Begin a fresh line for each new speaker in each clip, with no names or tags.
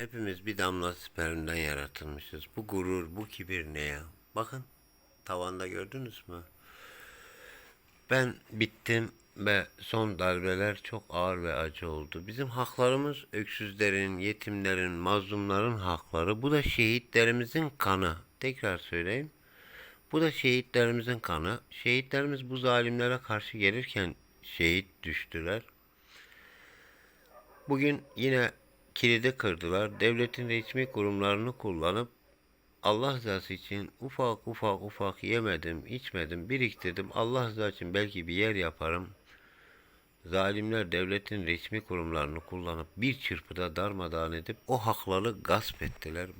Hepimiz bir damla spermden yaratılmışız. Bu gurur, bu kibir ne ya? Bakın tavanda gördünüz mü? Ben bittim ve son darbeler çok ağır ve acı oldu. Bizim haklarımız öksüzlerin, yetimlerin, mazlumların hakları. Bu da şehitlerimizin kanı. Tekrar söyleyeyim. Bu da şehitlerimizin kanı. Şehitlerimiz bu zalimlere karşı gelirken şehit düştüler. Bugün yine kilidi kırdılar. Devletin resmi kurumlarını kullanıp Allah rızası için ufak ufak ufak yemedim, içmedim, biriktirdim. Allah rızası için belki bir yer yaparım. Zalimler devletin resmi kurumlarını kullanıp bir çırpıda darmadağın edip o hakları gasp ettiler.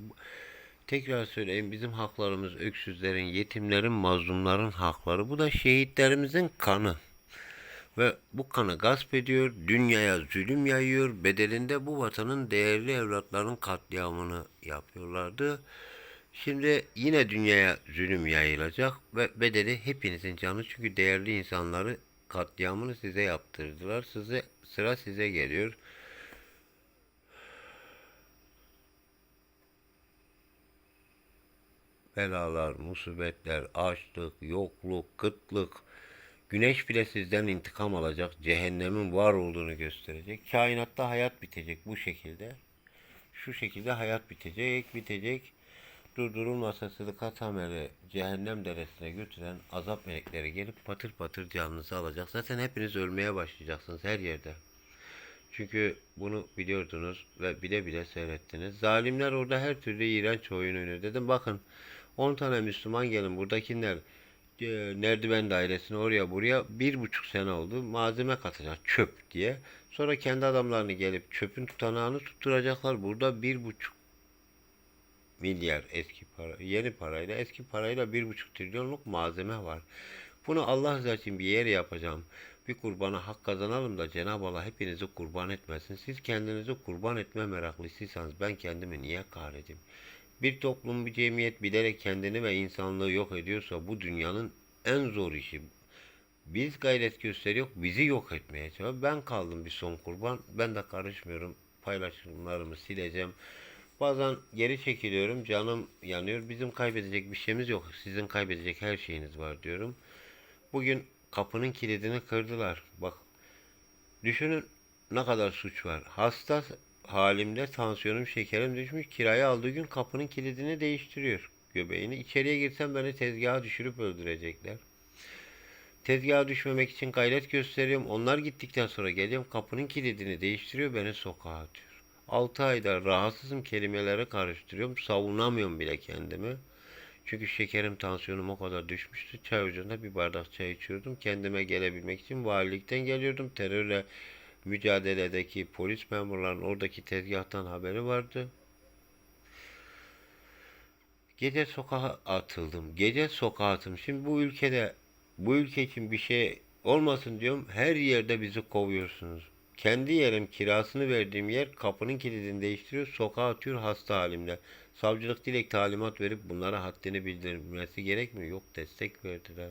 Tekrar söyleyeyim bizim haklarımız öksüzlerin, yetimlerin, mazlumların hakları. Bu da şehitlerimizin kanı. Ve bu kanı gasp ediyor, dünyaya zulüm yayıyor, bedelinde bu vatanın değerli evlatlarının katliamını yapıyorlardı. Şimdi yine dünyaya zulüm yayılacak ve bedeli hepinizin canı çünkü değerli insanları katliamını size yaptırdılar. Size sıra size geliyor. Belalar, musibetler, açlık, yokluk, kıtlık. Güneş bile sizden intikam alacak. Cehennemin var olduğunu gösterecek. Kainatta hayat bitecek bu şekilde. Şu şekilde hayat bitecek, bitecek. Durdurulmasa sıdıkat ameli cehennem deresine götüren azap melekleri gelip patır patır canınızı alacak. Zaten hepiniz ölmeye başlayacaksınız her yerde. Çünkü bunu biliyordunuz ve bile bile seyrettiniz. Zalimler orada her türlü iğrenç oyun oynuyor. Dedim bakın 10 tane Müslüman gelin buradakiler e, Nerdiven dairesine oraya buraya bir buçuk sene oldu. Malzeme katacak çöp diye. Sonra kendi adamlarını gelip çöpün tutanağını tutturacaklar. Burada bir buçuk milyar eski para, yeni parayla eski parayla bir buçuk trilyonluk malzeme var. Bunu Allah rızası için bir yer yapacağım. Bir kurbana hak kazanalım da Cenab-ı Allah hepinizi kurban etmesin. Siz kendinizi kurban etme meraklısıysanız ben kendimi niye kahredeyim? Bir toplum, bir cemiyet bilerek kendini ve insanlığı yok ediyorsa bu dünyanın en zor işi. Biz gayret gösteriyor, bizi yok etmeye çalışıyor. Ben kaldım bir son kurban. Ben de karışmıyorum. Paylaşımlarımı sileceğim. Bazen geri çekiliyorum. Canım yanıyor. Bizim kaybedecek bir şeyimiz yok. Sizin kaybedecek her şeyiniz var diyorum. Bugün kapının kilidini kırdılar. Bak düşünün ne kadar suç var. Hasta halimde tansiyonum şekerim düşmüş. Kirayı aldığı gün kapının kilidini değiştiriyor. Göbeğini. İçeriye girsem beni tezgaha düşürüp öldürecekler. Tezgaha düşmemek için gayret gösteriyorum. Onlar gittikten sonra geliyorum kapının kilidini değiştiriyor beni sokağa atıyor. 6 ayda rahatsızım kelimelere karıştırıyorum. Savunamıyorum bile kendimi. Çünkü şekerim, tansiyonum o kadar düşmüştü. Çay ocağında bir bardak çay içiyordum. Kendime gelebilmek için valilikten geliyordum. Terörle mücadeledeki polis memurlarının oradaki tezgahtan haberi vardı. Gece sokağa atıldım. Gece sokağa atıldım. Şimdi bu ülkede bu ülke için bir şey olmasın diyorum. Her yerde bizi kovuyorsunuz. Kendi yerim kirasını verdiğim yer kapının kilidini değiştiriyor. Sokağa atıyor hasta halimle. Savcılık dilek talimat verip bunlara haddini bildirmesi gerekmiyor. Yok destek verdiler.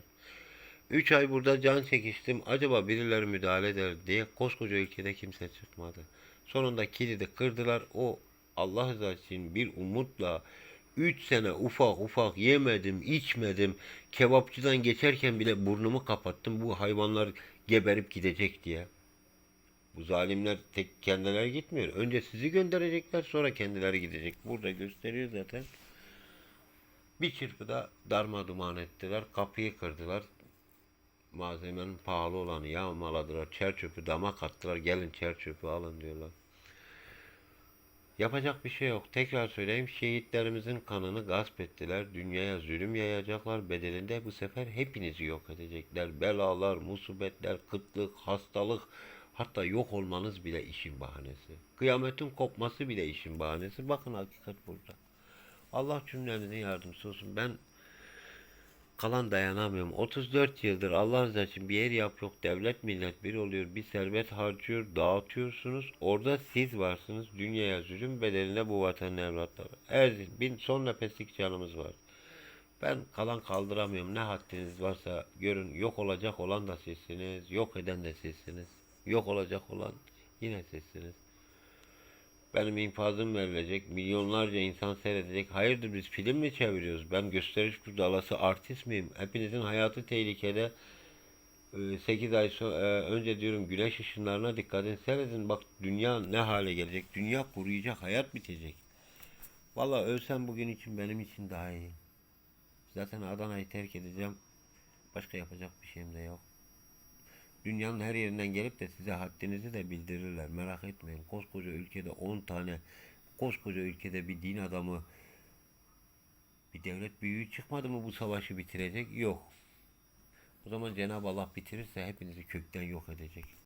3 ay burada can çekiştim. Acaba birileri müdahale eder diye koskoca ülkede kimse çıkmadı. Sonunda kilidi kırdılar. O Allah rızası için bir umutla 3 sene ufak ufak yemedim, içmedim. Kebapçıdan geçerken bile burnumu kapattım. Bu hayvanlar geberip gidecek diye. Bu zalimler tek kendileri gitmiyor. Önce sizi gönderecekler sonra kendileri gidecek. Burada gösteriyor zaten. Bir çırpıda darma duman ettiler. Kapıyı kırdılar. Malzemenin pahalı olanı yağmaladılar. Çer çöpü dama kattılar. Gelin çer çöpü alın diyorlar. Yapacak bir şey yok. Tekrar söyleyeyim. Şehitlerimizin kanını gasp ettiler. Dünyaya zulüm yayacaklar. Bedelinde bu sefer hepinizi yok edecekler. Belalar, musibetler, kıtlık, hastalık, hatta yok olmanız bile işin bahanesi. Kıyametin kopması bile işin bahanesi. Bakın hakikat burada. Allah cümlemizin yardımcısı olsun. Ben kalan dayanamıyorum. 34 yıldır Allah rızası için bir yer yap yok. Devlet millet bir oluyor. Bir servet harcıyor. Dağıtıyorsunuz. Orada siz varsınız. Dünyaya zulüm bedeline bu vatanın evlatları. Her bin son nefeslik canımız var. Ben kalan kaldıramıyorum. Ne haddiniz varsa görün. Yok olacak olan da sizsiniz. Yok eden de sizsiniz. Yok olacak olan yine sizsiniz. Benim infazım verilecek. Milyonlarca insan seyredecek. Hayırdır biz film mi çeviriyoruz? Ben gösteriş budalası artist miyim? Hepinizin hayatı tehlikede. 8 ay so- e, önce diyorum güneş ışınlarına dikkat edin. Seyredin bak dünya ne hale gelecek. Dünya kuruyacak. Hayat bitecek. Vallahi ölsem bugün için benim için daha iyi. Zaten Adana'yı terk edeceğim. Başka yapacak bir şeyim de yok. Dünyanın her yerinden gelip de size haddinizi de bildirirler. Merak etmeyin. Koskoca ülkede 10 tane koskoca ülkede bir din adamı bir devlet büyüğü çıkmadı mı bu savaşı bitirecek? Yok. O zaman Cenab-ı Allah bitirirse hepinizi kökten yok edecek.